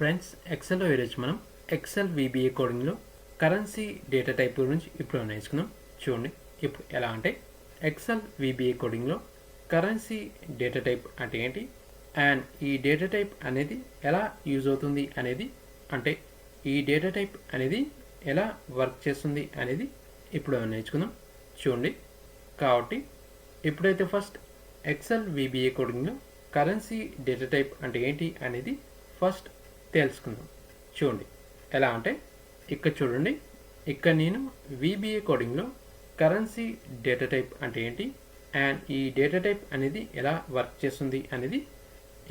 Friends ఎక్సెల్లో ఈరోజు మనం ఎక్సెల్ విబిఏ కోడింగ్లో కరెన్సీ డేటా టైప్ గురించి ఇప్పుడు నేర్చుకున్నాం చూడండి ఇప్పుడు ఎలా అంటే ఎక్సెల్ విబిఏ కోడింగ్లో కరెన్సీ డేటా టైప్ అంటే ఏంటి? అండ్ ఈ డేటా టైప్ అనేది ఎలా యూజ్ అవుతుంది అనేది అంటే ఈ డేటా టైప్ అనేది ఎలా వర్క్ చేస్తుంది అనేది ఇప్పుడు నేర్చుకుందాం. చూడండి కాబట్టి ఇప్పుడైతే ఫస్ట్ ఎక్సెల్ విబిఏ కోడింగ్లో కరెన్సీ డేటా టైప్ అంటే ఏంటి అనేది ఫస్ట్ తెలుసుకుందాం. చూడండి. ఎలా అంటే ఇక్కడ చూడండి. ఇక్కడ నేను విబిఏ కోడింగ్లో కరెన్సీ డేటా టైప్ అంటే ఏంటి? అండ్ ఈ డేటా టైప్ అనేది ఎలా వర్క్ చేస్తుంది అనేది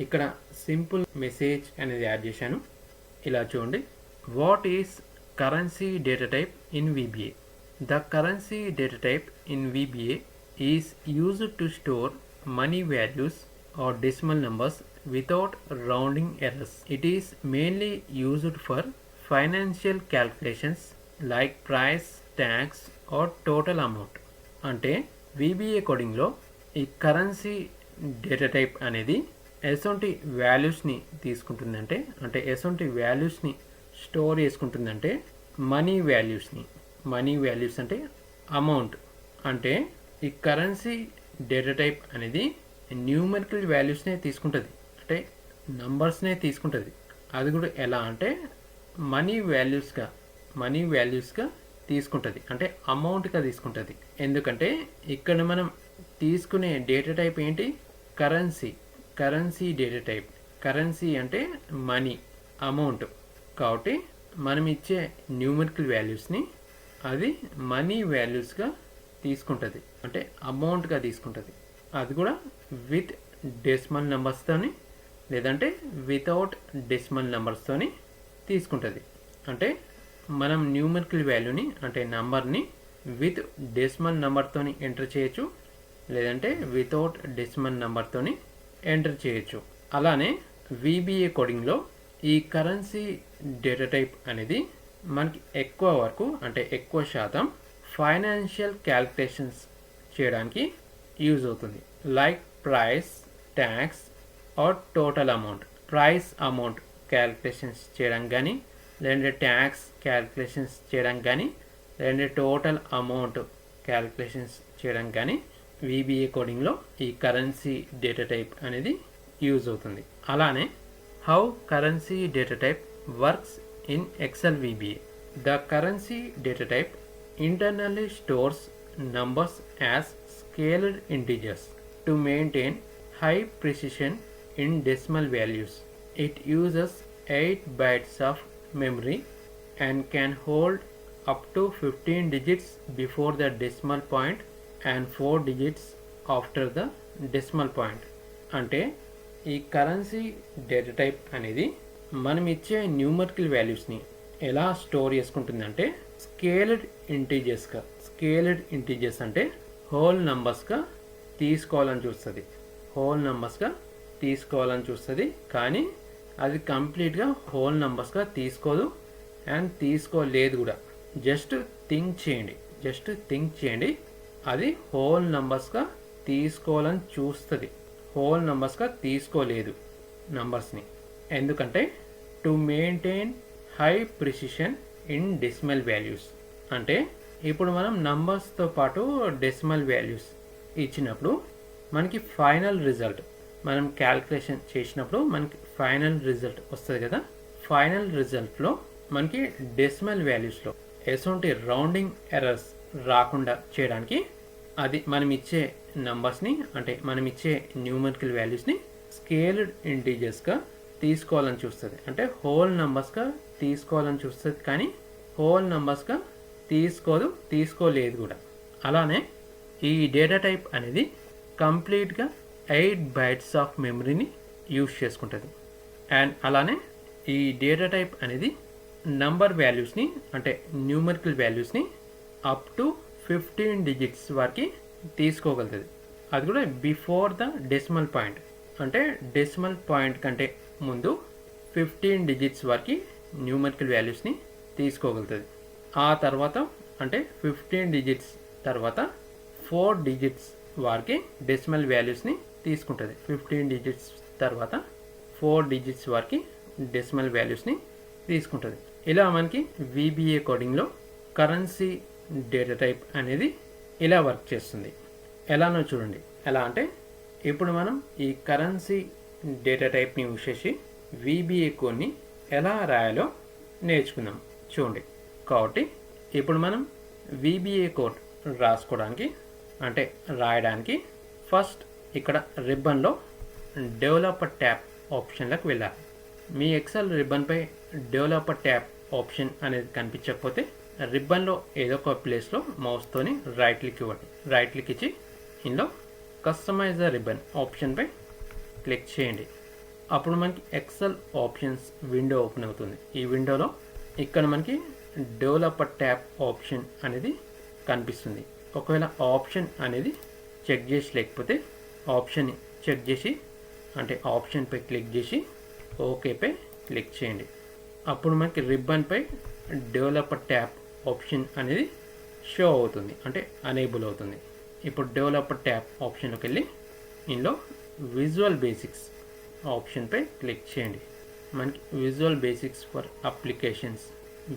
ఇక్కడ సింపుల్ మెసేజ్ అనేది యాడ్ చేశాను. ఇలా చూడండి. What is currency data type in VBA the currency data type in VBA is used to store money values or decimal numbers without rounding errors. It is mainly used for financial calculations like price, tax or total amount. అంటే VBA కోడింగ్లో ఈ currency data type అనేది ఎసొంటి వాల్యూస్ని తీసుకుంటుందంటే అంటే ఎసొంటి వాల్యూస్ని store చేసుకుంటుందంటే మనీ వాల్యూస్ని మనీ వాల్యూస్ అంటే అమౌంట్ అంటే ఈ కరెన్సీ డేటా టైప్ అనేది న్యూమరికల్ వాల్యూస్నే తీసుకుంటుంది అంటే నంబర్స్నే తీసుకుంటుంది. అది కూడా ఎలా అంటే మనీ వాల్యూస్గా మనీ వాల్యూస్గా తీసుకుంటుంది. అంటే అమౌంట్గా తీసుకుంటుంది. ఎందుకంటే ఇక్కడ మనం తీసుకునే డేటా టైప్ ఏంటి? Currency currency data type currency అంటే మనీ అమౌంట్ కాబట్టి మనం ఇచ్చే న్యూమరికల్ వాల్యూస్ని అది మనీ వాల్యూస్గా తీసుకుంటుంది. అంటే అమౌంట్గా తీసుకుంటుంది. అది కూడా విత్ డెసిమల్ నెంబర్స్తోని లేదంటే వితౌట్ డెసిమల్ నెంబర్స్తోని తీసుకుంటుంది. అంటే మనం న్యూమరికల్ వాల్యూని అంటే నంబర్ని విత్ డెసిమల్ నెంబర్తోని ఎంటర్ చేయొచ్చు లేదంటే వితౌట్ డెసిమల్ నెంబర్తోని ఎంటర్ చేయొచ్చు. అలానే విబిఏ కోడింగ్లో ఈ కరెన్సీ డేటా టైప్ అనేది మనకి ఎక్కువ వరకు అంటే ఎక్కువ శాతం ఫైనాన్షియల్ క్యాల్కులేషన్స్ చేయడానికి యూజ్ అవుతుంది. Like price tax or total amount price amount calculations చేయడం కానీ లేదంటే ట్యాక్స్ క్యాల్కులేషన్స్ చేయడం కానీ లేదంటే టోటల్ అమౌంట్ క్యాల్కులేషన్స్ చేయడం కానీ విబిఏ కోడింగ్లో ఈ కరెన్సీ డేటా టైప్ అనేది యూజ్ అవుతుంది. అలానే how currency data type works in Excel VBA the currency data type internally stores numbers as scaled integers to maintain high precision in decimal values. It uses 8 bytes of memory and can hold up to 15 digits before the decimal point and 4 digits after the decimal point. అంటే ఈ currency data type అనేది మనం ఇచ్చే numerical వాల్యూస్ని ఎలా store చేసుకుంటుందంటే scaled ఇంటీజర్స్గా scaled integers అంటే హోల్ నంబర్స్గా తీసుకోవాలని చూస్తుంది హోల్ నంబర్స్గా తీసుకోవాలని చూస్తుంది. కానీ అది కంప్లీట్గా హోల్ నంబర్స్గా తీసుకోదు. అండ్ తీసుకోలేదు కూడా. జస్ట్ థింక్ చేయండి. జస్ట్ థింక్ చేయండి. అది హోల్ నంబర్స్గా తీసుకోవాలని చూస్తుంది. హోల్ నంబర్స్గా తీసుకోలేదు నంబర్స్ని. ఎందుకంటే to maintain high precision in decimal values. అంటే ఇప్పుడు మనం నంబర్స్తో పాటు డెసిమల్ వాల్యూస్ ఇచ్చినప్పుడు మనకి ఫైనల్ రిజల్ట్ మనం క్యాల్కులేషన్ చేసినప్పుడు మనకి ఫైనల్ రిజల్ట్ వస్తుంది కదా? ఫైనల్ రిజల్ట్లో మనకి డెసిమల్ వాల్యూస్లో ఎటువంటి రౌండింగ్ ఎర్రర్స్ రాకుండా చేయడానికి అది మనం ఇచ్చే నంబర్స్ని అంటే మనం ఇచ్చే న్యూమరికల్ వాల్యూస్ని స్కేల్డ్ ఇంటీజర్స్గా తీసుకోవాలని చూస్తుంది. అంటే హోల్ నంబర్స్గా తీసుకోవాలని చూస్తుంది కానీ హోల్ నంబర్స్గా తీసుకోదు తీసుకోలేదు కూడా. అలానే ఈ డేటా టైప్ అనేది కంప్లీట్గా ఎయిట్ బైట్స్ ఆఫ్ మెమరీని యూజ్ చేసుకుంటుంది. అండ్ అలానే ఈ డేటా టైప్ అనేది నంబర్ వాల్యూస్ని అంటే న్యూమరికల్ వాల్యూస్ని అప్ టు ఫిఫ్టీన్ డిజిట్స్ వరకు తీసుకోగలుగుతుంది. అది కూడా బిఫోర్ ద డెసిమల్ పాయింట్. అంటే డెసిమల్ పాయింట్ కంటే ముందు ఫిఫ్టీన్ డిజిట్స్ వరకు న్యూమరికల్ వాల్యూస్ని తీసుకోగలుగుతుంది. ఆ తర్వాత అంటే ఫిఫ్టీన్ డిజిట్స్ తర్వాత ఫోర్ డిజిట్స్ వారికి డెసిమల్ వాల్యూస్ని తీసుకుంటుంది. ఫిఫ్టీన్ డిజిట్స్ తర్వాత ఫోర్ డిజిట్స్ వరకు డెసిమల్ వాల్యూస్ని తీసుకుంటుంది. ఇలా మనకి విబిఏ కోడింగ్లో కరెన్సీ డేటా టైప్ అనేది ఇలా వర్క్ చేస్తుంది. ఎలానో చూడండి. ఎలా అంటే ఇప్పుడు మనం ఈ కరెన్సీ డేటా టైప్ని యూజ్ చేసి విబిఏ కోడ్ని ఎలా రాయాలో నేర్చుకుందాం. చూడండి. కాబట్టి ఇప్పుడు మనం విబిఏ కోడ్ రాసుకోవడానికి అంటే రాయడానికి ఫస్ట్ ఇక్కడ రిబ్బన్లో డెవలపర్ ట్యాబ్ ఆప్షన్లకు వెళ్ళాలి. మీ ఎక్సెల్ రిబ్బన్పై డెవలపర్ ట్యాబ్ ఆప్షన్ అనేది కనిపించకపోతే రిబ్బన్లో ఏదో ఒక ప్లేస్లో మౌస్తోని రైట్ క్లిక్ ఇవ్వండి. రైట్ క్లిక్ ఇచ్చి ఇందులో కస్టమైజ్ ద రిబ్బన్ ఆప్షన్పై క్లిక్ చేయండి. అప్పుడు మనకి ఎక్సెల్ ఆప్షన్స్ విండో ఓపెన్ అవుతుంది. ఈ విండోలో ఇక్కడ మనకి డెవలపర్ ట్యాబ్ ఆప్షన్ అనేది కనిపిస్తుంది. ఒకవేళ ఆప్షన్ అనేది చెక్ చేసి లేకపోతే ఆప్షన్ చెక్ చేసి అంటే ఆప్షన్పై క్లిక్ చేసి ఓకేపై క్లిక్ చేయండి. అప్పుడు మనకి రిబ్బన్పై డెవలపర్ ట్యాప్ ఆప్షన్ అనేది షో అవుతుంది అంటే అనేబుల్ అవుతుంది. ఇప్పుడు డెవలపర్ ట్యాప్ ఆప్షన్లోకి వెళ్ళి ఇందులో విజువల్ బేసిక్స్ ఆప్షన్పై క్లిక్ చేయండి. మనకి visual basics for applications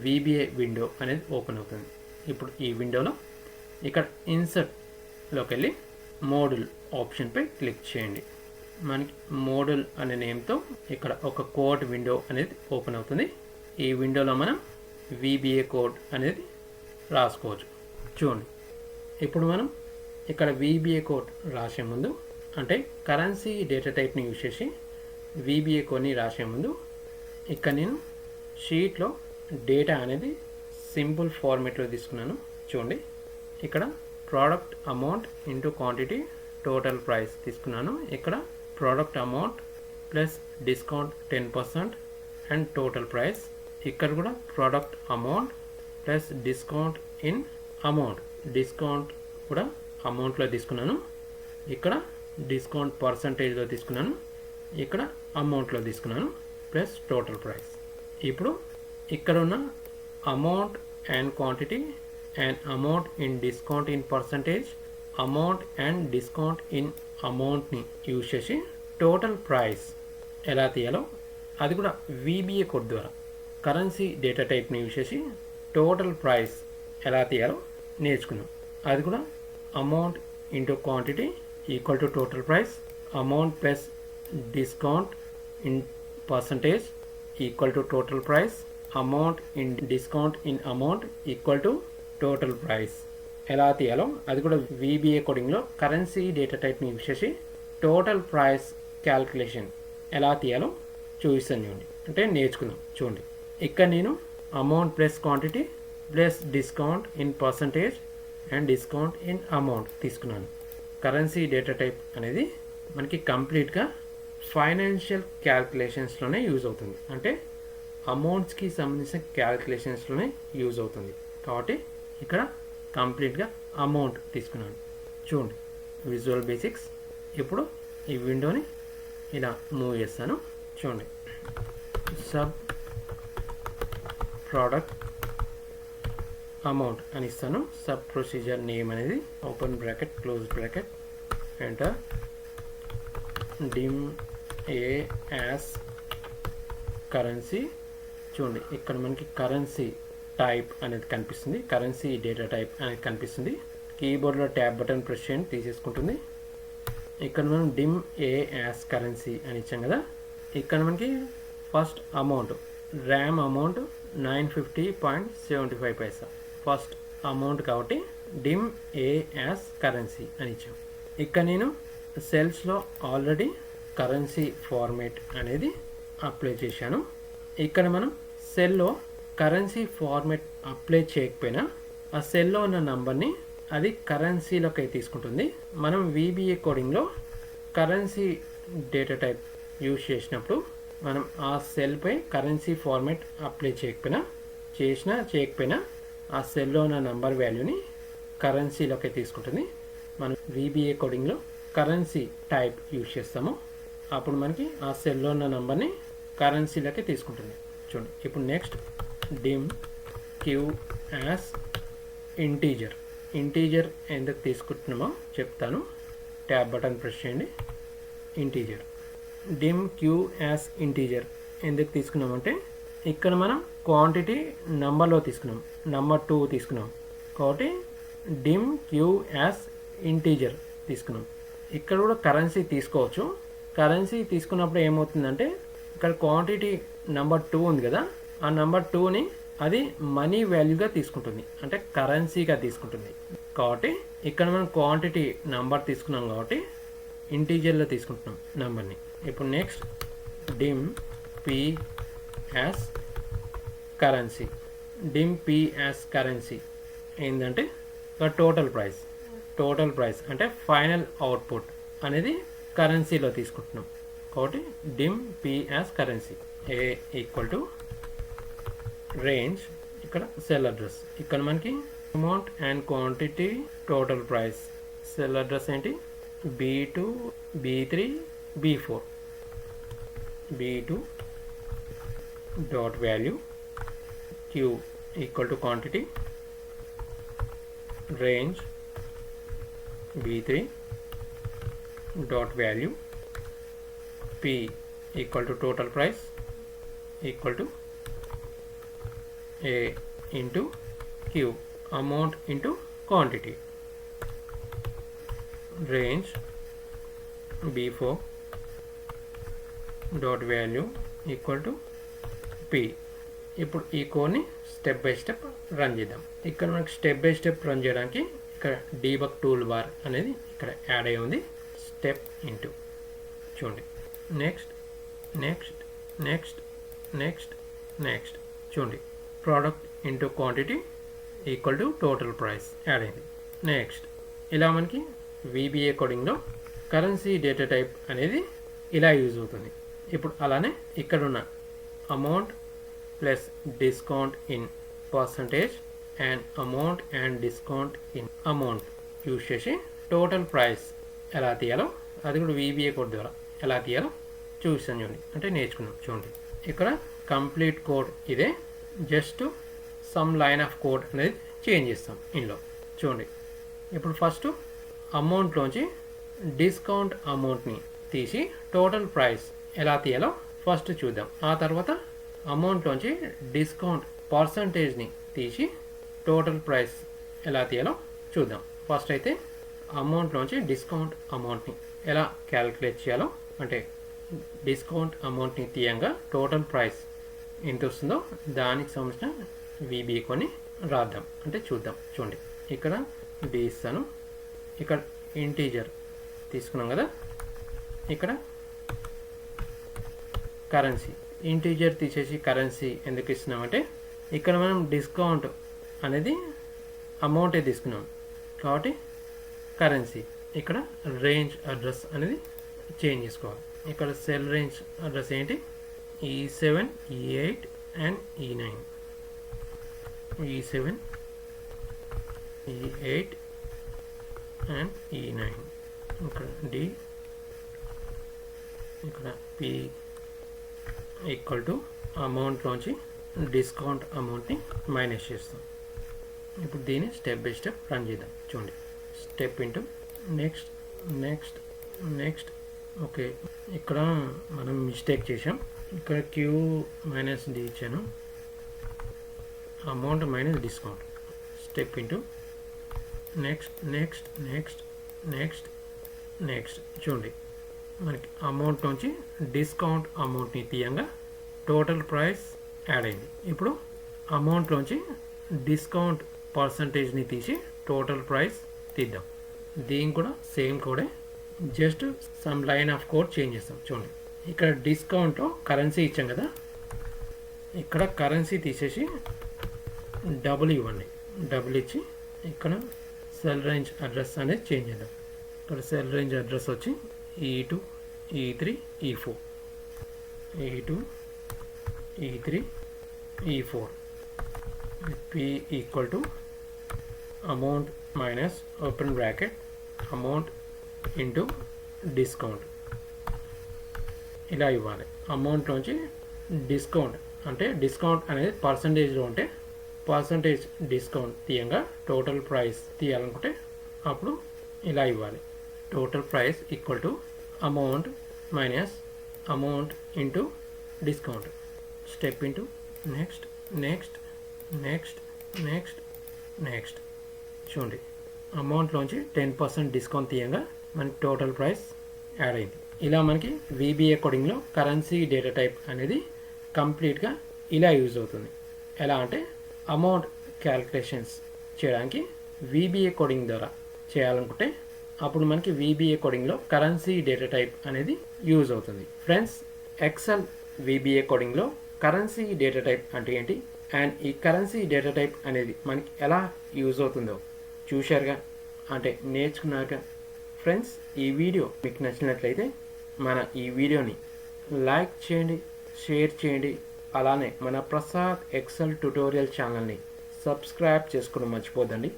VBA window అనేది ఓపెన్ అవుతుంది. ఇప్పుడు ఈ విండోలో ఇక్కడ ఇన్సర్ట్లోకి వెళ్ళి మోడల్ ఆప్షన్పై క్లిక్ చేయండి. మనకి మోడల్ అనే నేమ్తో ఇక్కడ ఒక కోడ్ విండో అనేది ఓపెన్ అవుతుంది. ఈ విండోలో మనం విబిఏ కోడ్ అనేది రాసుకోవచ్చు. చూడండి. ఇప్పుడు మనం ఇక్కడ విబిఏ కోడ్ రాసే ముందు అంటే కరెన్సీ డేటా టైప్ని యూజ్ చేసి విబిఏ కోడ్ని రాసే ముందు ఇక్కడ నేను షీట్లో డేటా అనేది సింపుల్ ఫార్మేట్లో తీసుకున్నాను. చూడండి. ఇక్కడ product amount into quantity total price తీసుకున్నాను. ఇక్కడ product amount plus discount ten percent and total price ఇక్కడ కూడా product amount plus discount in amount discount కూడా అమౌంట్లో తీసుకున్నాను. ఇక్కడ డిస్కౌంట్ పర్సంటేజ్లో తీసుకున్నాను. ఇక్కడ అమౌంట్లో తీసుకున్నాను. ప్లస్ టోటల్ ప్రైస్ ఇప్పుడు ఇక్కడ ఉన్న amount and quantity and amount in discount in percentage amount and discount in అమౌంట్ని యూజ్ చేసి టోటల్ ప్రైస్ ఎలా తీయాలో అది కూడా విబిఏ కోడ్ ద్వారా. కరెన్సీ డేటా టైప్ని యూజ్ చేసి టోటల్ ప్రైస్ ఎలా తీయాలో నేర్చుకున్నాం. అది కూడా amount into quantity equal to total price amount plus discount in percentage equal to total price amount in discount in amount equal to total price ఎలా తీయాలో అది కూడా విబిఏ కోడింగ్లో కరెన్సీ డేటా టైప్ని యూజ్ చేసి టోటల్ ప్రైస్ క్యాల్కులేషన్ ఎలా తీయాలో చూపిస్తాను చూడండి. అంటే నేర్చుకుందాం. చూడండి. ఇక్కడ నేను amount plus quantity plus discount in percentage and discount in amount తీసుకున్నాను. కరెన్సీ డేటా టైప్ అనేది మనకి కంప్లీట్గా ఫైనాన్షియల్ క్యాల్కులేషన్స్లోనే యూజ్ అవుతుంది. అంటే అమౌంట్స్కి సంబంధించిన క్యాల్కులేషన్స్లోనే యూజ్ అవుతుంది. కాబట్టి ఇక్కడ కంప్లీట్గా అమౌంట్ తీసుకున్నాను. చూడండి విజువల్ బేసిక్స్. ఇప్పుడు ఈ విండోని ఇలా మూవ్ చేస్తాను. చూడండి సబ్ ప్రోడక్ట్ అమౌంట్ అని ఇస్తాను. సబ్ ప్రొసీజర్ నేమ్ అనేది open bracket close bracket. Enter dim A as currency చూడండి ఇక్కడ మనకి కరెన్సీ టైప్ అనేది కనిపిస్తుంది. కరెన్సీ డేటా టైప్ అనేది కనిపిస్తుంది. కీబోర్డ్లో ట్యాబ్ బటన్ ప్రెస్ చేయండి తీసేసుకుంటుంది. ఇక్కడ మనం డిమ్ ఏ యాస్ కరెన్సీ అని ఇచ్చాం కదా. ఇక్కడ మనకి first amount ram amount nine fifty point seventy five paisa first amount కాబట్టి డిమ్ ఏ యాస్ కరెన్సీ అని ఇచ్చాం. ఇక్కడ నేను సెల్స్లో ఆల్రెడీ కరెన్సీ ఫార్మేట్ అనేది అప్లై చేశాను. ఇక్కడ మనం సెల్లో కరెన్సీ ఫార్మెట్ అప్లై చేయకపోయినా ఆ సెల్లో ఉన్న నంబర్ని అది కరెన్సీలోకి తీసుకుంటుంది. మనం విబిఏ కోడింగ్లో కరెన్సీ డేటా టైప్ యూజ్ చేసినప్పుడు మనం ఆ సెల్పై కరెన్సీ ఫార్మెట్ అప్లై చేయకపోయినా చేసినా చేయకపోయినా ఆ సెల్లో ఉన్న నంబర్ వాల్యూని కరెన్సీలోకి తీసుకుంటుంది. మనం విబిఏ కోడింగ్లో కరెన్సీ టైప్ యూజ్ చేస్తాము. అప్పుడు మనకి ఆ సెల్లో ఉన్న నంబర్ని కరెన్సీలోకి తీసుకుంటుంది. చూడండి. ఇప్పుడు next dim Q as integer integer ఎందుకు తీసుకుంటున్నామో చెప్తాను. ట్యాబ్ బటన్ ప్రెస్ చేయండి. Integer dim Q as integer ఎందుకు తీసుకున్నామంటే ఇక్కడ మనం క్వాంటిటీ నంబర్లో తీసుకున్నాం. నంబర్ టూ తీసుకున్నాం. కాబట్టి డిమ్ క్యూ యాస్ ఇంటీజర్ తీసుకున్నాం. ఇక్కడ కూడా కరెన్సీ తీసుకోవచ్చు. కరెన్సీ తీసుకున్నప్పుడు ఏమవుతుందంటే ఇక్కడ క్వాంటిటీ నెంబర్ టూ ఉంది కదా ఆ నెంబర్ టూని అది మనీ వాల్యూగా తీసుకుంటుంది. అంటే కరెన్సీగా తీసుకుంటుంది. కాబట్టి ఇక్కడ మనం క్వాంటిటీ నెంబర్ తీసుకున్నాం కాబట్టి ఇంటీజర్లో తీసుకుంటున్నాం నెంబర్ని ఇప్పుడు next dim P as currency dim P as currency ఏంటంటే టోటల్ ప్రైస్ టోటల్ ప్రైస్ అంటే ఫైనల్ అవుట్పుట్ అనేది కరెన్సీలో తీసుకుంటున్నాం. కాబట్టి dim P as currency A equal to range ఇక్కడ సెల్ అడ్రస్ ఇక్కడ మనకి amount and quantity total price cell address ఏంటి? B two B three B four B two dot value Q equal to quantity range b3 dot value p equal to total price equal to a into q amount into quantity. Range b4 dot value equal to p. ఇప్పుడు ఈ కోడ్ని step by step run చేద్దాం. ఇక్కడ మనకి step by step run చేయడానికి ఇక్కడ debug tool bar అనేది ఇక్కడ యాడ్ అయి ఉంది. స్టెప్ ఇంటూ చూడండి. Next next next next next చూడండి. Product into quantity equal to total price add అయింది నెక్స్ట్ ఇలా మనకి విబిఏ కోడింగ్లో కరెన్సీ డేటా టైప్ అనేది ఇలా యూజ్ అవుతుంది. ఇప్పుడు అలానే ఇక్కడ ఉన్న amount plus discount in percentage and amount and discount in amount use చేసి టోటల్ ప్రైస్ ఎలా తీయాలో అది కూడా వీబీఏ కోడ్ ద్వారా ఎలా తీయాలో చూసాను చూడండి. అంటే నేర్చుకున్నాం చూడండి. ఇక్కడ కంప్లీట్ కోడ్ ఇదే. Just some line of code అనేది చేంజ్ చేస్తాం ఇందులో. చూడండి. ఇప్పుడు ఫస్ట్ అమౌంట్లోంచి డిస్కౌంట్ అమౌంట్ని తీసి టోటల్ ప్రైస్ ఎలా తీయాలో ఫస్ట్ చూద్దాం. ఆ తర్వాత అమౌంట్లోంచి డిస్కౌంట్ పర్సంటేజ్ని తీసి టోటల్ ప్రైస్ ఎలా తీయాలో చూద్దాం. ఫస్ట్ అయితే అమౌంట్లోంచి డిస్కౌంట్ అమౌంట్ని ఎలా క్యాలిక్యులేట్ చేయాలో అంటే డిస్కౌంట్ అమౌంట్ని తీయంగా టోటల్ ప్రైస్ ఎంత వస్తుందో దానికి సంబంధించిన విబి కొని రాద్దాం. అంటే చూద్దాం. చూడండి. ఇక్కడ డి ఇస్తాను ఇక్కడ ఇంటీజర్ తీసుకున్నాం కదా. ఇక్కడ కరెన్సీ ఇంటీజర్ తీసేసి కరెన్సీ ఎందుకు ఇస్తున్నామంటే ఇక్కడ మనం డిస్కౌంట్ అనేది అమౌంటే తీసుకున్నాం. కాబట్టి కరెన్సీ ఇక్కడ రేంజ్ అడ్రస్ అనేది చేంజ్ చేసుకోవాలి. ఇక్కడ సెల్ రేంజ్ అడ్రస్ ఏంటి? E seven E eight and E nine E seven E eight and E nine ఇక్కడ డి ఇక్కడ పి ఈక్వల్ టు అమౌంట్లోంచి డిస్కౌంట్ అమౌంట్ని మైనస్ చేస్తాం. ఇప్పుడు దీన్ని స్టెప్ బై స్టెప్ రన్ చేద్దాం. చూడండి. Step into next next next okay ఇక్కడ మనం మిస్టేక్ చేసాం ఇక్కడ క్యూ మైనస్ డి ఇచ్చాను. Amount minus discount step into next next next next next చూడండి. మనకి అమౌంట్ నుంచి డిస్కౌంట్ అమౌంట్ని తీయంగా టోటల్ ప్రైస్ యాడ్ అయింది. ఇప్పుడు అమౌంట్లోంచి డిస్కౌంట్ పర్సంటేజ్ని తీసి టోటల్ ప్రైస్ తీద్దాం. దీనికి కూడా సేమ్ కోడే just some line of code change చేస్తాం. చూడండి. ఇక్కడ డిస్కౌంట్ కరెన్సీ ఇచ్చాం కదా. ఇక్కడ కరెన్సీ తీసేసి డబుల్ ఇవ్వండి. డబుల్ ఇచ్చి ఇక్కడ సెల్ రేంజ్ అడ్రస్ అనేది చేంజ్ చేద్దాం. ఇక్కడ సెల్ రేంజ్ అడ్రస్ వచ్చి ఈ two E three E four ఈ two E three E four P equal to amount minus open bracket amount into discount ఇలా ఇవ్వాలి. అమౌంట్లోంచి డిస్కౌంట్ అంటే డిస్కౌంట్ అనేది పర్సంటేజ్లో ఉంటే పర్సంటేజ్ డిస్కౌంట్ తీయంగా టోటల్ ప్రైస్ తీయాలనుకుంటే అప్పుడు ఇలా ఇవ్వాలి. Total price equal to amount minus amount into discount step into next next next next next చూడండి. అమౌంట్లోంచి టెన్ పర్సెంట్ డిస్కౌంట్ తీయంగా మన టోటల్ ప్రైస్ యాడ్ అయింది. ఇలా మనకి వీబీఏ కోడింగ్లో కరెన్సీ డేటా టైప్ అనేది కంప్లీట్గా ఇలా యూజ్ అవుతుంది. ఎలా అంటే అమౌంట్ క్యాలిక్యులేషన్స్ చేయడానికి వీబీఏ కోడింగ్ ద్వారా చేయాలనుకుంటే అప్పుడు మనకి వీబీఏ కోడింగ్లో కరెన్సీ డేటా టైప్ అనేది యూజ్ అవుతుంది. ఫ్రెండ్స్ ఎక్సెల్ వీబీఏ కోడింగ్లో కరెన్సీ డేటా టైప్ అంటే ఏంటి? అండ్ ఈ కరెన్సీ డేటా టైప్ అనేది మనకి ఎలా యూజ్ అవుతుందో చూశారుగా? అంటే నేర్చుకున్నాక ఫ్రెండ్స్ ఈ వీడియో మీకు నచ్చినట్లయితే మన ఈ వీడియోని లైక్ చేయండి షేర్ చేయండి అలానే మన ప్రసాద్ ఎక్సెల్ ట్యుటోరియల్ ఛానల్ని సబ్స్క్రైబ్ చేసుకోవడం మర్చిపోద్దండి